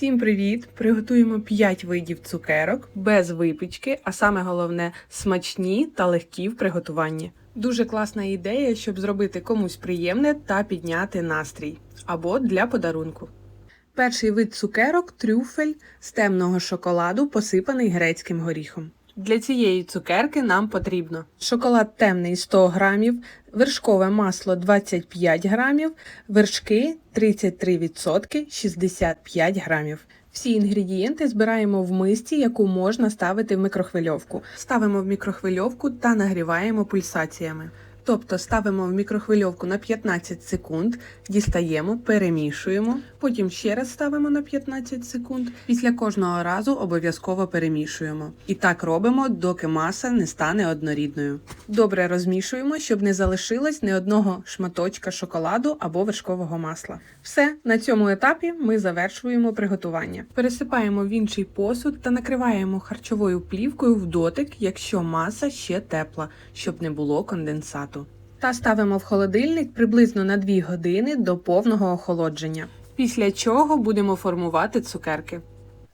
Всім привіт! Приготуємо 5 видів цукерок без випічки, а саме головне смачні та легкі в приготуванні. Дуже класна ідея, щоб зробити комусь приємне та підняти настрій або для подарунку. Перший вид цукерок трюфель з темного шоколаду, посипаний грецьким горіхом. Для цієї цукерки нам потрібно шоколад темний 100 грамів, вершкове масло 25 грамів, вершки 33% 65 грамів. Всі інгредієнти збираємо в мисці, яку можна ставити в мікрохвильовку. Ставимо в мікрохвильовку та нагріваємо пульсаціями. Тобто ставимо в мікрохвильовку на 15 секунд, дістаємо, перемішуємо, потім ще раз ставимо на 15 секунд. Після кожного разу обов'язково перемішуємо. І так робимо, доки маса не стане однорідною. Добре розмішуємо, щоб не залишилось ні одного шматочка шоколаду або вершкового масла. Все, на цьому етапі ми завершуємо приготування. Пересипаємо в інший посуд та накриваємо харчовою плівкою в дотик, якщо маса ще тепла, щоб не було конденсату. Та ставимо в холодильник приблизно на 2 години до повного охолодження. Після чого будемо формувати цукерки.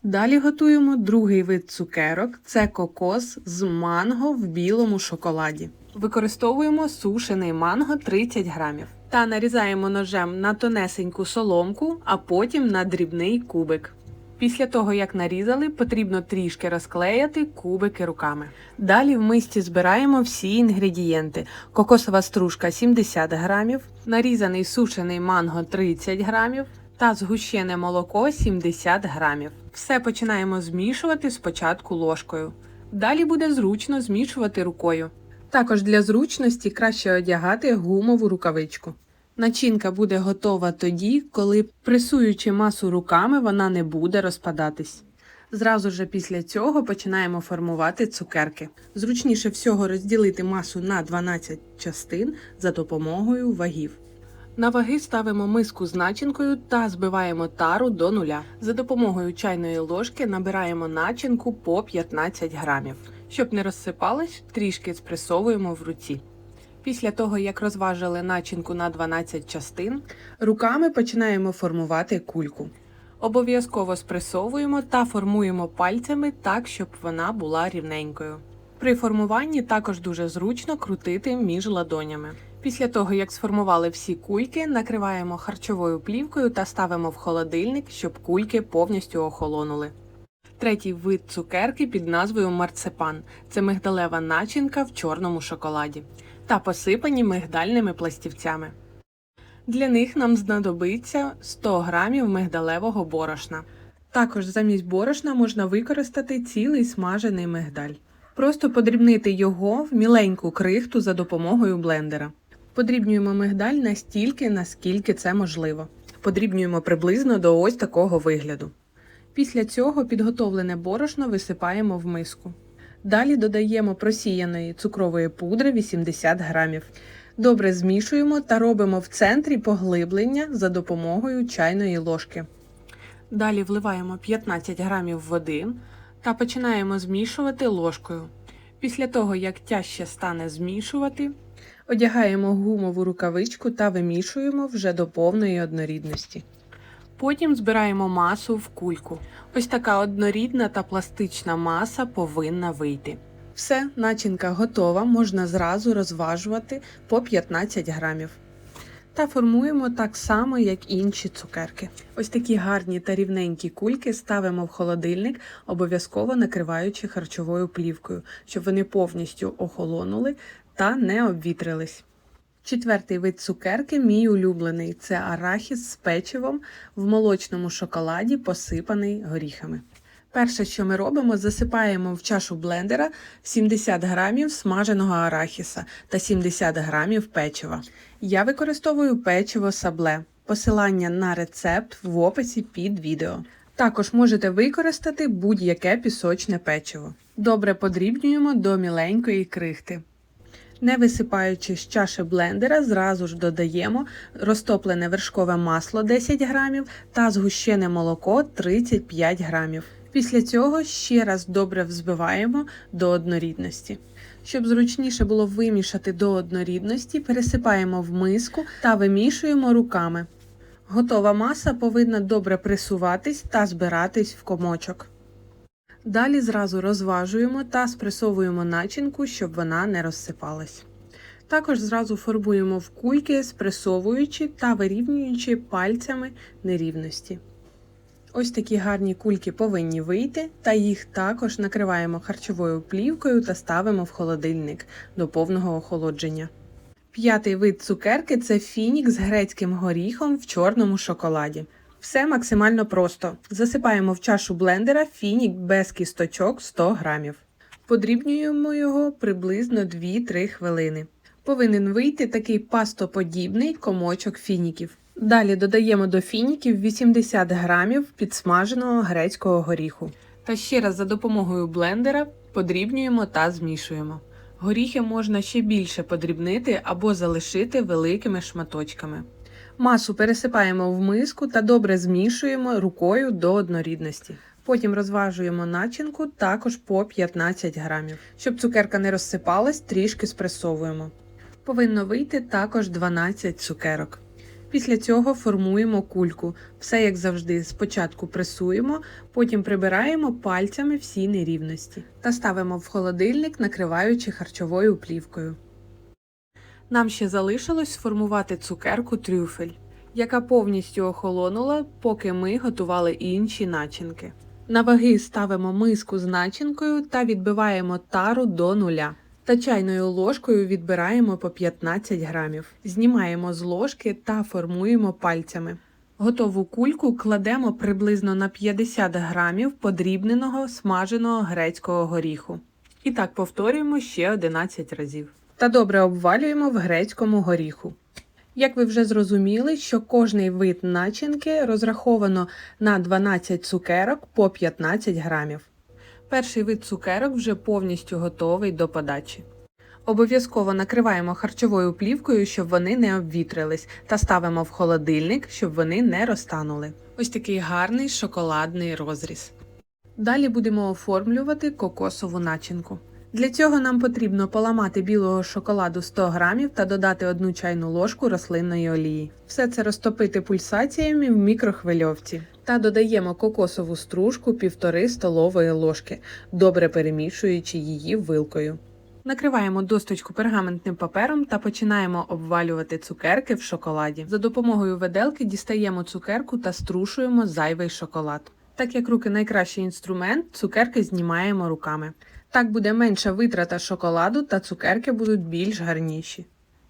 Далі готуємо другий вид цукерок це кокос з манго в білому шоколаді. Використовуємо сушений манго 30 грамів та нарізаємо ножем на тонесеньку соломку, а потім на дрібний кубик. Після того, як нарізали, потрібно трішки розклеяти кубики руками. Далі в мисці збираємо всі інгредієнти: кокосова стружка 70 грамів, нарізаний сушений манго 30 грамів та згущене молоко 70 грамів. Все починаємо змішувати спочатку ложкою. Далі буде зручно змішувати рукою. Також для зручності краще одягати гумову рукавичку. Начинка буде готова тоді, коли, пресуючи масу руками, вона не буде розпадатись. Зразу ж після цього починаємо формувати цукерки. Зручніше всього розділити масу на 12 частин за допомогою вагів. На ваги ставимо миску з начинкою та збиваємо тару до нуля. За допомогою чайної ложки набираємо начинку по 15 грамів. Щоб не розсипалось, трішки спресовуємо в руці. Після того, як розважили начинку на 12 частин, руками починаємо формувати кульку. Обов'язково спресовуємо та формуємо пальцями так, щоб вона була рівненькою. При формуванні також дуже зручно крутити між ладонями. Після того, як сформували всі кульки, накриваємо харчовою плівкою та ставимо в холодильник, щоб кульки повністю охолонули. Третій вид цукерки під назвою марципан це мигдалева начинка в чорному шоколаді та посипані мигдальними пластівцями. Для них нам знадобиться 100 грамів мигдалевого борошна. Також замість борошна можна використати цілий смажений мигдаль. Просто подрібнити його в міленьку крихту за допомогою блендера. Подрібнюємо мигдаль настільки, наскільки це можливо. Подрібнюємо приблизно до ось такого вигляду. Після цього підготовлене борошно висипаємо в миску. Далі додаємо просіяної цукрової пудри 80 грамів. Добре змішуємо та робимо в центрі поглиблення за допомогою чайної ложки. Далі вливаємо 15 грамів води та починаємо змішувати ложкою. Після того, як тяжче стане змішувати, одягаємо гумову рукавичку та вимішуємо вже до повної однорідності. Потім збираємо масу в кульку. Ось така однорідна та пластична маса повинна вийти. Все, начинка готова, можна зразу розважувати по 15 грамів. Та формуємо так само, як інші цукерки. Ось такі гарні та рівненькі кульки ставимо в холодильник, обов'язково накриваючи харчовою плівкою, щоб вони повністю охолонули та не обвітрились. Четвертий вид цукерки мій улюблений це арахіс з печивом в молочному шоколаді, посипаний горіхами. Перше, що ми робимо, засипаємо в чашу блендера 70 грамів смаженого арахіса та 70 грамів печива. Я використовую печиво сабле. Посилання на рецепт в описі під відео. Також можете використати будь-яке пісочне печиво. Добре подрібнюємо до міленької крихти. Не висипаючи з чаші блендера, зразу ж додаємо розтоплене вершкове масло 10 грамів та згущене молоко 35 грамів. Після цього ще раз добре взбиваємо до однорідності. Щоб зручніше було вимішати до однорідності, пересипаємо в миску та вимішуємо руками. Готова маса повинна добре пресуватись та збиратись в комочок. Далі зразу розважуємо та спресовуємо начинку, щоб вона не розсипалась. Також зразу фарбуємо в кульки, спресовуючи та вирівнюючи пальцями нерівності. Ось такі гарні кульки повинні вийти, та їх також накриваємо харчовою плівкою та ставимо в холодильник до повного охолодження. П'ятий вид цукерки це фінік з грецьким горіхом в чорному шоколаді. Все максимально просто. Засипаємо в чашу блендера фінік без кісточок 100 грамів. Подрібнюємо його приблизно 2-3 хвилини. Повинен вийти такий пастоподібний комочок фініків. Далі додаємо до фініків 80 грамів підсмаженого грецького горіху. Та ще раз за допомогою блендера подрібнюємо та змішуємо. Горіхи можна ще більше подрібнити або залишити великими шматочками. Масу пересипаємо в миску та добре змішуємо рукою до однорідності. Потім розважуємо начинку також по 15 грамів. Щоб цукерка не розсипалась, трішки спресовуємо. Повинно вийти також 12 цукерок. Після цього формуємо кульку. Все як завжди, спочатку пресуємо, потім прибираємо пальцями всі нерівності та ставимо в холодильник, накриваючи харчовою плівкою. Нам ще залишилось сформувати цукерку трюфель, яка повністю охолонула, поки ми готували інші начинки. На ваги ставимо миску з начинкою та відбиваємо тару до нуля. Та чайною ложкою відбираємо по 15 грамів. Знімаємо з ложки та формуємо пальцями. Готову кульку кладемо приблизно на 50 грамів подрібненого смаженого грецького горіху. І так повторюємо ще 11 разів. Та добре обвалюємо в грецькому горіху. Як ви вже зрозуміли, що кожний вид начинки розраховано на 12 цукерок по 15 грамів. Перший вид цукерок вже повністю готовий до подачі. Обов'язково накриваємо харчовою плівкою, щоб вони не обвітрились, та ставимо в холодильник, щоб вони не розтанули. Ось такий гарний шоколадний розріз. Далі будемо оформлювати кокосову начинку. Для цього нам потрібно поламати білого шоколаду 100 грамів та додати одну чайну ложку рослинної олії. Все це розтопити пульсаціями в мікрохвильовці. Та додаємо кокосову стружку 1,5 столової ложки, добре перемішуючи її вилкою. Накриваємо досточку пергаментним папером та починаємо обвалювати цукерки в шоколаді. За допомогою виделки дістаємо цукерку та струшуємо зайвий шоколад. Так як руки найкращий інструмент, цукерки знімаємо руками. Так буде менша витрата шоколаду та цукерки будуть більш гарніші.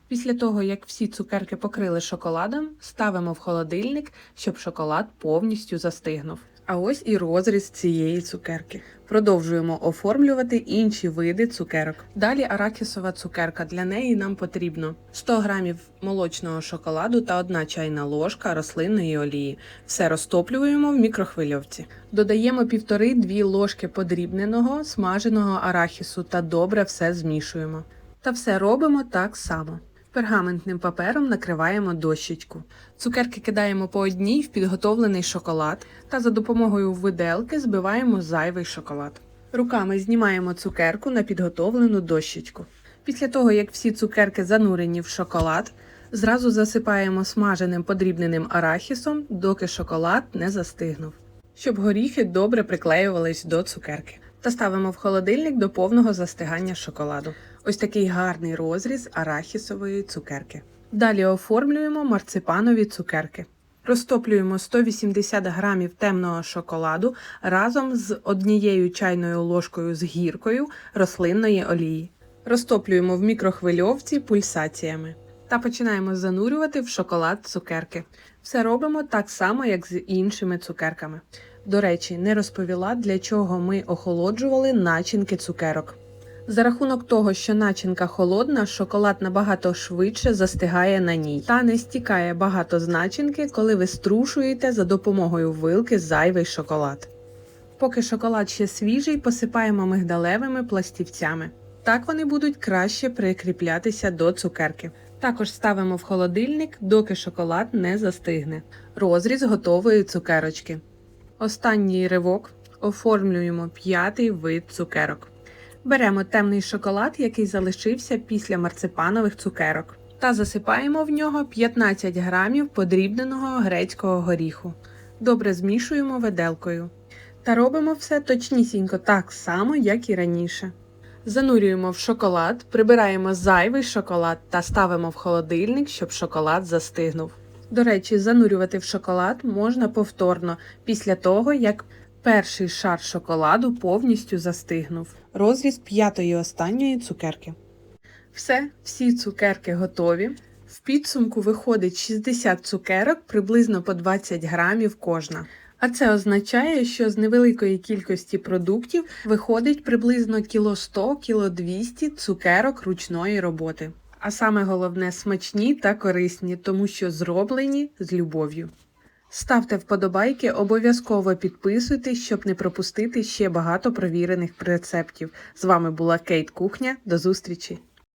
Після того, як всі цукерки покрили шоколадом, ставимо в холодильник, щоб шоколад повністю застигнув. А ось і розріз цієї цукерки. Продовжуємо оформлювати інші види цукерок. Далі арахісова цукерка. Для неї нам потрібно 100 грамів молочного шоколаду та 1 чайна ложка рослинної олії. Все розтоплюємо в мікрохвильовці. Додаємо 1,5-2 ложки подрібненого смаженого арахісу та добре все змішуємо. Та все робимо так само. Пергаментним папером накриваємо дощечку. Цукерки кидаємо по одній в підготовлений шоколад та за допомогою виделки збиваємо зайвий шоколад. Руками знімаємо цукерку на підготовлену дощечку. Після того, як всі цукерки занурені в шоколад, зразу засипаємо смаженим подрібненим арахісом, доки шоколад не застигнув, щоб горіхи добре приклеювались до цукерки. Та ставимо в холодильник до повного застигання шоколаду. Ось такий гарний розріз арахісової цукерки. Далі оформлюємо марципанові цукерки. Розтоплюємо 180 грамів темного шоколаду разом з однією чайною ложкою з гіркою рослинної олії. Розтоплюємо в мікрохвильовці пульсаціями та починаємо занурювати в шоколад цукерки. Все робимо так само, як з іншими цукерками. До речі, не розповіла, для чого ми охолоджували начинки цукерок. За рахунок того, що начинка холодна, шоколад набагато швидше застигає на ній та не стікає багато з начинки, коли ви струшуєте за допомогою вилки зайвий шоколад. Поки шоколад ще свіжий, посипаємо мигдалевими пластівцями. Так вони будуть краще прикріплятися до цукерки. Також ставимо в холодильник, доки шоколад не застигне. Розріз готової цукерочки. Останній ривок оформлюємо п'ятий вид цукерок. Беремо темний шоколад, який залишився після марципанових цукерок. та засипаємо в нього 15 грамів подрібненого грецького горіху. Добре змішуємо виделкою. Та робимо все точнісінько так само, як і раніше. Занурюємо в шоколад, прибираємо зайвий шоколад та ставимо в холодильник, щоб шоколад застигнув. До речі, занурювати в шоколад можна повторно після того, як перший шар шоколаду повністю застигнув. Розріз п'ятої останньої цукерки. Все, всі цукерки готові. В підсумку виходить 60 цукерок, приблизно по 20 грамів кожна. А це означає, що з невеликої кількості продуктів виходить приблизно кіло 100 кіло 200 цукерок ручної роботи. А саме головне смачні та корисні, тому що зроблені з любов'ю. Ставте вподобайки, обов'язково підписуйтесь, щоб не пропустити ще багато провірених рецептів. З вами була Кейт Кухня. До зустрічі!